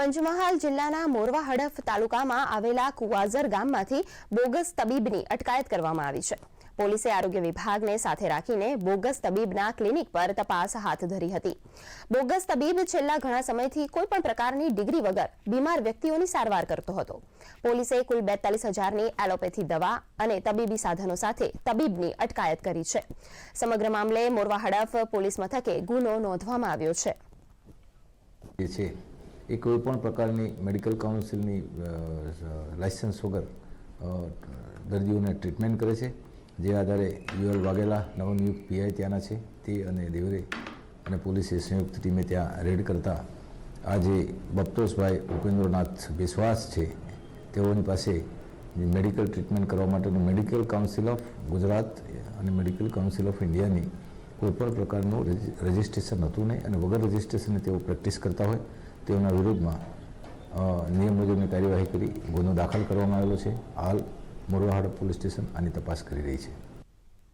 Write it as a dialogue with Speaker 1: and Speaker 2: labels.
Speaker 1: પંચમહાલ જિલ્લાના મોરવા હડફ તાલુકામાં આવેલા કુવાઝર ગામમાંથી બોગસ તબીબની અટકાયત કરવામાં આવી છે. પોલીસે આરોગ્ય વિભાગને સાથે રાખીને બોગસ તબીબના ક્લિનિક પર તપાસ હાથ ધરી હતી. બોગસ તબીબ છેલ્લા ઘણા સમયથી કોઈપણ પ્રકારની ડિગ્રી વગર બીમાર વ્યક્તિઓની સારવાર કરતો હતો. પોલીસે કુલ બેતાલીસ હજારની એલોપેથી દવા અને તબીબી સાધનો સાથે તબીબની અટકાયત કરી છે. સમગ્ર મામલે મોરવા હડફ પોલીસ મથકે ગુનો નોંધવામાં આવ્યો છે
Speaker 2: એ કોઈ પણ પ્રકારની મેડિકલ કાઉન્સિલની લાઇસન્સ વગર દર્દીઓને ટ્રીટમેન્ટ કરે છે. જે આધારે યુએલ વાઘેલા નવનિયુક્ત પીઆઈ ત્યાંના છે. તે અને દેવરે અને પોલીસે સંયુક્ત ટીમે ત્યાં રેડ કરતા આજે બપ્તોસભાઈ ઉપેન્દ્રનાથ વિશ્વાસ છે, તેઓની પાસે મેડિકલ ટ્રીટમેન્ટ કરવા માટેનું મેડિકલ કાઉન્સિલ ઓફ ગુજરાત અને મેડિકલ કાઉન્સિલ ઓફ ઇન્ડિયાની કોઈપણ પ્રકારનું રજિસ્ટ્રેશન હતું નહીં અને વગર રજિસ્ટ્રેશને તેઓ પ્રેક્ટિસ કરતા હોય, તેઓના વિરુદ્ધમાં નિયમ મુજબની કાર્યવાહી કરી, ગુનો દાખલ કરવામાં આવેલો છે. હાલ મોરવાહાડ પોલીસ સ્ટેશન આની તપાસ કરી રહી છે.